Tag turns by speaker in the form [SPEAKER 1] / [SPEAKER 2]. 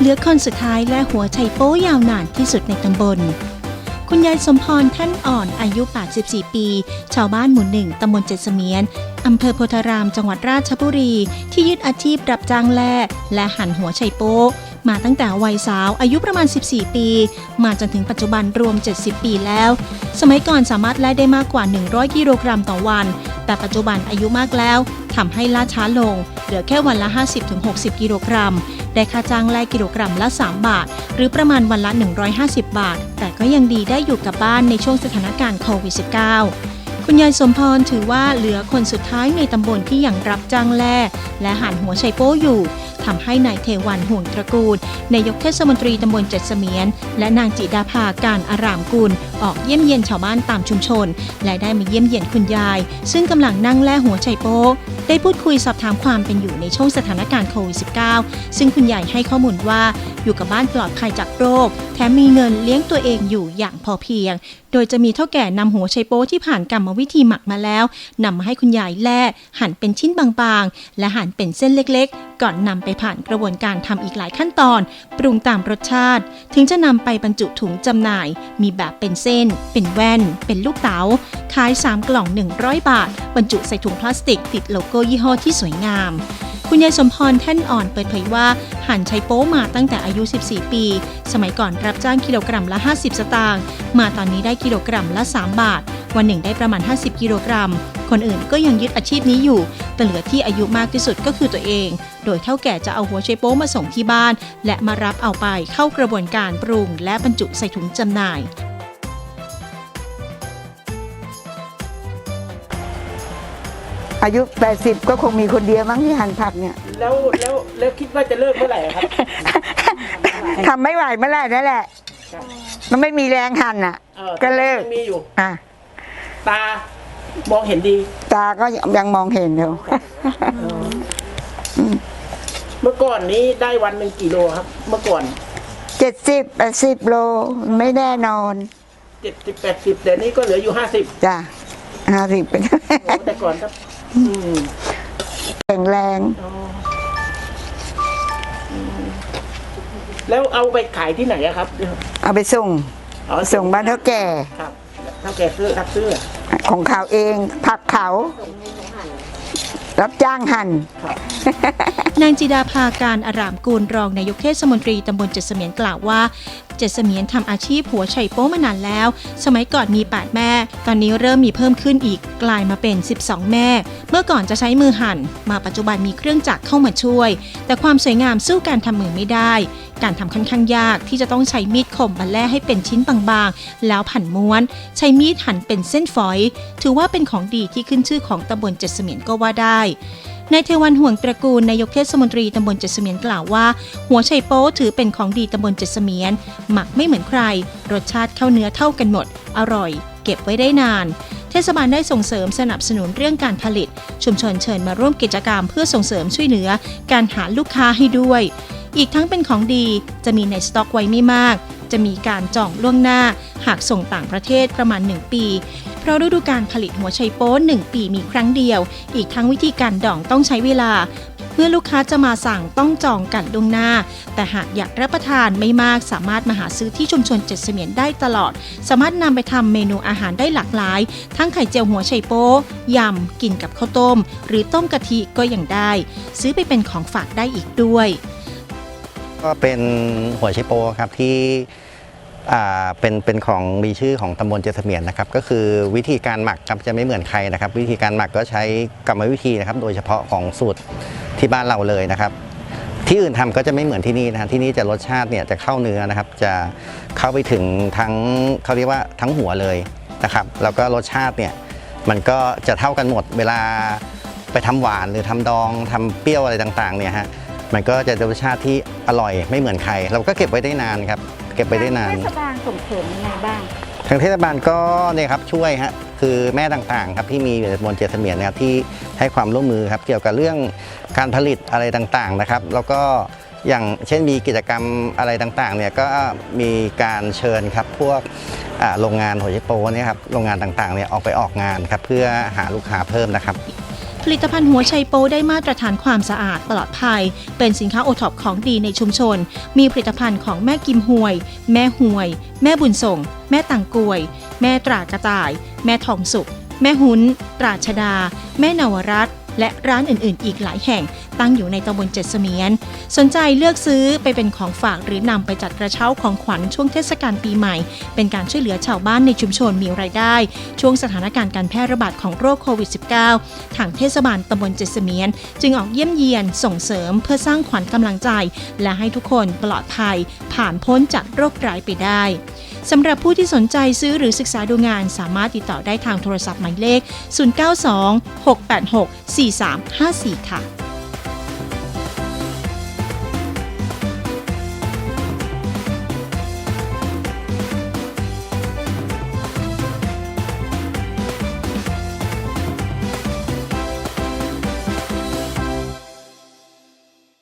[SPEAKER 1] เหลือคนสุดท้ายและหัวไชโป้ยาวนานที่สุดในตำบล คุณยายสมพรท่านอ่อนอายุ 84 ปี ชาวบ้านหมู่หนึ่งตำบลเจษเมียนอำเภอโพธารามจังหวัดราชบุรี ที่ยึดอาชีพรับจ้างแล่และหั่นหัวไชโป้ มาตั้งแต่วัยสาวอายุประมาณ 14 ปี มาจนถึงปัจจุบันรวม 70 ปีแล้ว สมัยก่อนสามารถแล่ได้มากกว่า 100 กิโลกรัมต่อวัน แต่ปัจจุบันอายุมากแล้วทำให้ล่าช้าลง เหลือแค่วันละ 50-60 กิโลกรัม ได้ค่าจ้างแล่กิโลกรัมละ 3 บาท หรือประมาณวันละ 150 บาท แต่ก็ยังดีได้อยู่กับบ้านในช่วงสถานการณ์โควิด -19 คุณยายสมพรถือว่าเหลือคนสุดท้ายในตำบลที่ยังรับจ้างแล่และหันหัวไชโป้อยู่ทำให้นายเทวันห่วงตระกูลนายกเทศมนตรีตำบลเจ็ดเสมียน และนางจิดาภาการอารามกุล ออกเยี่ยมเยียนชาวบ้านตามชุมชน และได้มาเยี่ยมเยียนคุณยาย ซึ่งกำลังนั่งแล่หัวไชโป้ได้พูดคุยสอบถามความเป็นอยู่ในช่วงสถานการณ์โควิด -19 ซึ่งคุณยายให้ข้อมูลว่า อยู่กับบ้านปลอดภัยจากโรค แถมมีเงินเลี้ยงตัวเองอยู่อย่างพอเพียง โดยจะมีเท่าแก่นำหัวไชโป้ที่ผ่านกรรมวิธีหมักมาแล้วนำมาให้คุณยายแล่หั่นเป็นชิ้นบางๆ และหั่นเป็นเส้นเล็กๆ ก่อนนำไปผ่านกระบวนการทำอีกหลายขั้นตอน ปรุงตามรสชาติ ถึงจะนำไปบรรจุถุงจำหน่าย มีแบบเป็นเส้น เป็นแว่น เป็นลูกเต๋าขาย 3 กล่อง 100 บาท บรรจุใส่ถุงพลาสติกติดโลโก้ยี่ห้อที่สวยงาม คุณยายสมพรแท่นอ่อนเปิดเผยว่าหั่นไชโป๊มาตั้งแต่อายุ 14 ปี สมัยก่อนรับจ้างกิโลกรัมละ 50 สตางค์มาตอนนี้ได้กิโลกรัมละ 3 บาท วันหนึ่งได้ประมาณ 50 กิโลกรัม คนอื่นก็ยังยึดอาชีพนี้อยู่ แต่เหลือที่อายุมากที่สุดก็คือตัวเอง โดยเท่าแก่จะเอาหัวไชโป๊มาส่งที่บ้าน และมารับเอาไปเข้ากระบวนการปรุง และบรรจุใส่ถุงจำหน่าย
[SPEAKER 2] อายุ 80 ก็คงมีคนเดียวมั้งที่หั่นผักเนี่ย
[SPEAKER 3] แล้วแล้วแล้วคิดว่าจะเลิกเมื่อไหร่อะครับ
[SPEAKER 2] ทำไม่ไหวเมื่อไหร่นั่นแหละมันไม่มีแรงหั่นอะ
[SPEAKER 3] ออ
[SPEAKER 2] ก็เลิก
[SPEAKER 3] ยังมีอยู่
[SPEAKER 2] อะ
[SPEAKER 3] ตามองเห็นดี
[SPEAKER 2] ตาก็ยังมองเห็นอยู่
[SPEAKER 3] เมื่อก่อนนี้ได้วันหนึ่งกี่โลครับ เมื่อก่อน
[SPEAKER 2] เจ็ดสิบแปดสิบโลไม่แน่นอน
[SPEAKER 3] เจ็ดสิบแปดสิบเดี๋ยวนี้ก็เหลืออยู่ห้าสิบ
[SPEAKER 2] จ้ะห้าสิบเป็น
[SPEAKER 3] แต่ก่อนครับอืม
[SPEAKER 2] แข็งแรง
[SPEAKER 3] อ๋ออืมแล้วเอาไปขายที่ไหนอะครับ
[SPEAKER 2] เอาไปส่ง
[SPEAKER 3] อ๋อ
[SPEAKER 2] ส่งบ้านเท่าแก่
[SPEAKER 3] ครับเท่าแก่ซื้อรับซื้อ
[SPEAKER 2] ของเขาเองผักเขา รับจ้างหั่น
[SPEAKER 1] นางจิดาภาการอารามกูลรองนายกเทศมนตรีตำบลเจ็ดเสมียนกล่าวว่า เจ็ดเสมียนทำอาชีพหัวไชโป้มานานแล้ว สมัยก่อนมี 8 แม่ ตอนนี้เริ่มมีเพิ่มขึ้นอีกกลายมาเป็น 12 แม่ เมื่อก่อนจะใช้มือหั่น มาปัจจุบันมีเครื่องจักรเข้ามาช่วย แต่ความสวยงามสู้การทำมือไม่ได้ การทำค่อนข้างยากที่จะต้องใช้มีดคมมาแล่ให้เป็นชิ้นบางๆ แล้วผันม้วน ใช้มีดหั่นเป็นเส้นฝอย ถือว่าเป็นของดีที่ขึ้นชื่อของตำบลเจ็ดเสมียนก็ว่าได้ นายเทวันห่วงตระกูลนายกเทศมนตรีตำบลเจ็ดเมียนกล่าวว่า หัวไชโป๊ถือเป็นของดีตำบลเจ็ดเมียน หมักไม่เหมือนใคร รสชาติเข้าเนื้อเท่ากันหมด อร่อย เก็บไว้ได้นาน เทศบาลได้ส่งเสริมสนับสนุนเรื่องการผลิต ชุมชนเชิญมาร่วมกิจกรรมเพื่อส่งเสริมช่วยเหลือการหาลูกค้าให้ด้วย อีกทั้งเป็นของดีจะมีในสต็อกไว้ไม่มาก จะมีการจองล่วงหน้า หากส่งต่างประเทศประมาณ 1 ปี เพราะฤดูการผลิตหัวไชโป๊1ปีมีครั้งเดียว อีกทั้งวิธีการดองต้องใช้เวลา เมื่อลูกค้าจะมาสั่งต้องจองกันล่วงหน้า แต่หากอยากรับประทานไม่มากสามารถมาหาซื้อที่ชุมชนเจ็ดเสมียนได้ตลอด สามารถนำไปทำเมนูอาหารได้หลากหลาย ทั้งไข่เจียวหัวไชโป๊ยำกินกับข้าวต้ม หรือต้มกะทิก็ยังได้ ซื้อไปเป็นของฝากได้อีกด้วย
[SPEAKER 4] ก็เป็นหัวไชโปครับที่ เป็นเป็นของมีชื่อของตำบลเจดเสเมียนนะครับก็คือวิธีการหมักครับจะไม่เหมือนใครนะครับ วิธีการหมักก็ใช้กรรมวิธีนะครับ โดยเฉพาะของสูตรที่บ้านเราเลยนะครับที่อื่นทำก็จะไม่เหมือนที่นี่นะที่นี่จะรสชาติเนี่ยจะเข้าเนื้อนะครับ จะเข้าไปถึงทั้งเขาเรียกว่าทั้งหัวเลยนะครับ แล้วก็รสชาติเนี่ยมันก็จะเท่ากันหมดเวลาไปทำหวานหรือทำดองทำเปรี้ยวอะไรต่างๆเนี่ยฮะมันก็จะรสชาติที่อร่อยไม่เหมือนใคร เราก็เก็บไว้ได้นานครับ เก็บไว้ได้นาน
[SPEAKER 5] เทศบาลส่งเสริมยังไงบ้าง
[SPEAKER 4] ทางเทศบาลก็เนี่ยครับช่วยฮะคือแม่ต่างๆครับที่มีอยู่ในตำบนเจดเสมียนนะครับที่ให้ความร่วมมือครับเกี่ยวกับเรื่องการผลิตอะไรต่างๆนะครับ แล้วก็อย่างเช่นมีกิจกรรมอะไรต่างๆเนี่ยก็มีการเชิญครับพวกอ่าโรงงานหัวไชโปเนี่ยครับโรงงานต่างๆเนี่ยออกไปออกงานครับเพื่อหาลูกค้าเพิ่มนะครับ
[SPEAKER 1] ผลิตภัณฑ์หัวไชโปได้มาตรฐานความสะอาดปลอดภัย เป็นสินค้าโอท็อปของดีในชุมชน มีผลิตภัณฑ์ของแม่กิมหวย แม่หวย แม่บุญส่ง แม่ต่างกวย แม่ตรากระต่าย แม่ทองสุก แม่หุนตราชดา แม่นวรัตน์ และร้านอื่นๆ อีกหลายแห่งตั้งอยู่ในตำบลเจ็ดเสมียน สนใจเลือกซื้อไปเป็นของฝากหรือนำไปจัดกระเช้าของขวัญช่วงเทศกาลปีใหม่ เป็นการช่วยเหลือชาวบ้านในชุมชนมีรายได้ ช่วงสถานการณ์การแพร่ระบาดของโรคโควิด -19 ทางเทศบาลตำบลเจ็ดเสมียน จึงออกเยี่ยมเยียนส่งเสริมเพื่อสร้างขวัญกำลังใจ และให้ทุกคนปลอดภัย ผ่านพ้นจากโรคร้ายไปได้ สำหรับผู้ที่สนใจซื้อหรือศึกษาดูงานสามารถติดต่อได้ทางโทรศัพท์หมายเลข 092 686 4354 ค่ะ